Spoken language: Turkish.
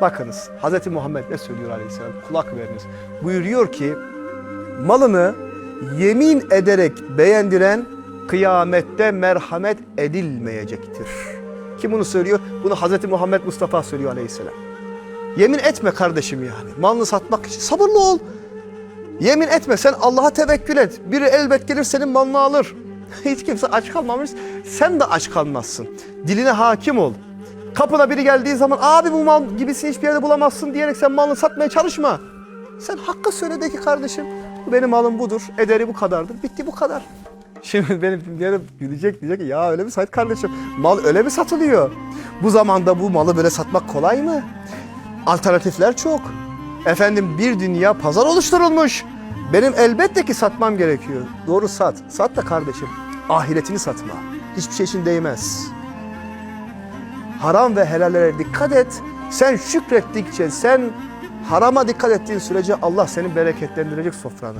Bakınız Hz. Muhammed ne söylüyor aleyhisselam? Kulak veriniz. Buyuruyor ki malını yemin ederek beğendiren kıyamette merhamet edilmeyecektir. Kim bunu söylüyor? Bunu Hz. Muhammed Mustafa söylüyor aleyhisselam. Yemin etme kardeşim yani. Malını satmak için sabırlı ol. Yemin etme sen Allah'a tevekkül et. Biri elbet gelir senin malını alır. Hiç kimse aç kalmamış. Sen de aç kalmazsın. Diline hakim ol. Kapına biri geldiği zaman abi bu mal gibisini hiçbir yerde bulamazsın diyerek sen malını satmaya çalışma. Sen hakkı söyle de ki kardeşim benim malım budur. Ederi bu kadardır. Bitti bu kadar. Şimdi benim dinleyenim gülecek diyecek ki ya öyle mi Sait kardeşim? Mal öyle mi satılıyor? Bu zamanda bu malı böyle satmak kolay mı? Alternatifler çok. Efendim bir dünya pazar oluşturulmuş. Benim elbette ki satmam gerekiyor. Doğru sat. Sat da kardeşim. Ahiretini satma. Hiçbir şey için değmez. Haram ve helallere dikkat et. Sen şükrettikçe, sen harama dikkat ettiğin sürece Allah senin bereketlendirecek sofranı.